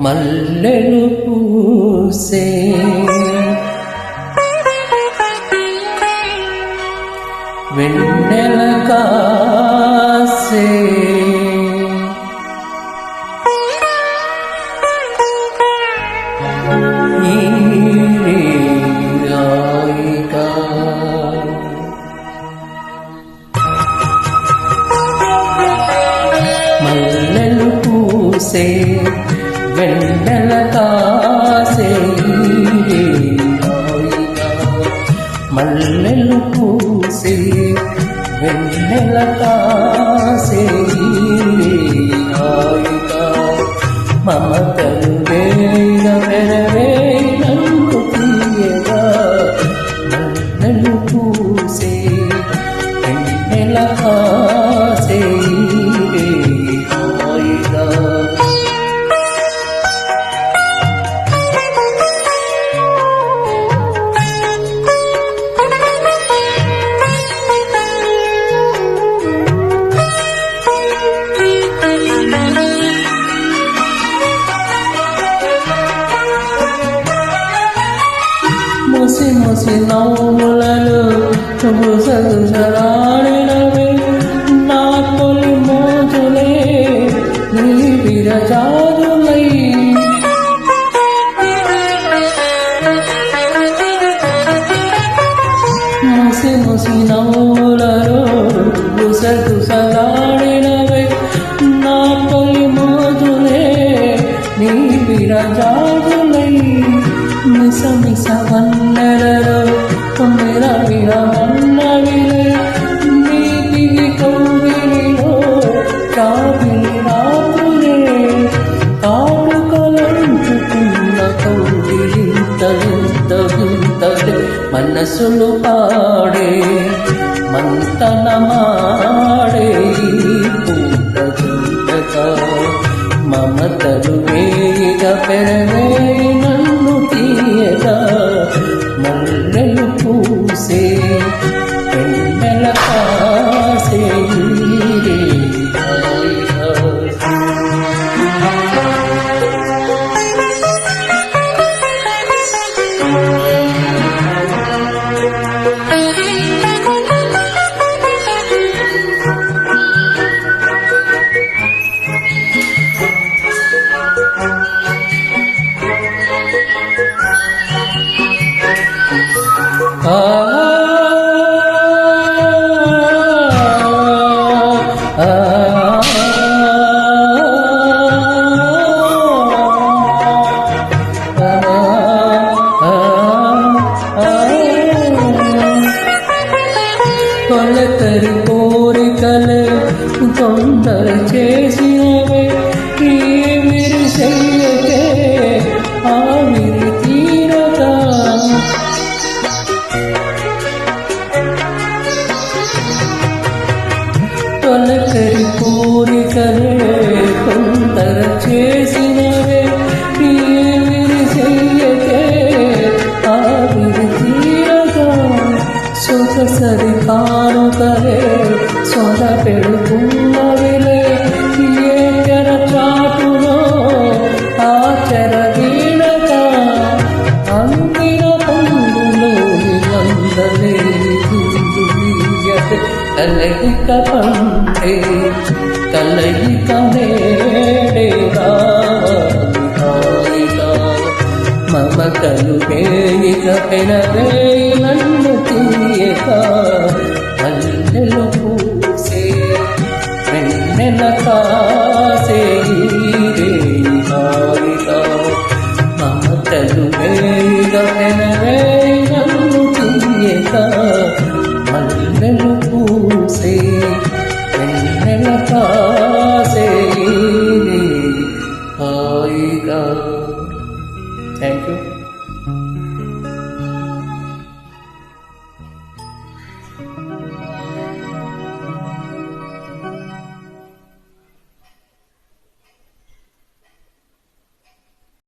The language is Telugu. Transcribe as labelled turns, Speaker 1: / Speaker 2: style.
Speaker 1: మల్లెలు పూసే. వెన్నెల కాసే. వెన్నెల కాసే మల్లెలు పూసే వెన్నెల కాసే హాయిగా. మమతలు వేగ వెరవే ముసి ముసి నవ్వులలో గుసగుసలాడినవి నా తొలి మోజులే నీ విరజాజులై ముసి ముసి నవ్వులలో గుసగుసలాడినవి నా తొలి మోజులే నీ విరజాజులై మిస మిస వన్నెలలో మనసులు పాడే మంతనమాడే పూట జంటగా మమతలు వేగ పెరవే கொள்ளத்தரு తొలకరి పూరికలే కొందర చేసినవే. ఈ చెయ్యకే ఆవిరి తీరగా సొగసరి కానుకలే సొద పెడుతున్నవిలే. ఏ చాటులో ఆచర వీణక అందిన పండులో అందలే కలయిక పంటే కలయిక నేడే హాయిగా వేయిక పెనవే నన్ను తీయక అల్లెలు పూసే వెన్నెల కాసే ఈరే హాయిగా వేయిక పెనవే నన్ను తీయక.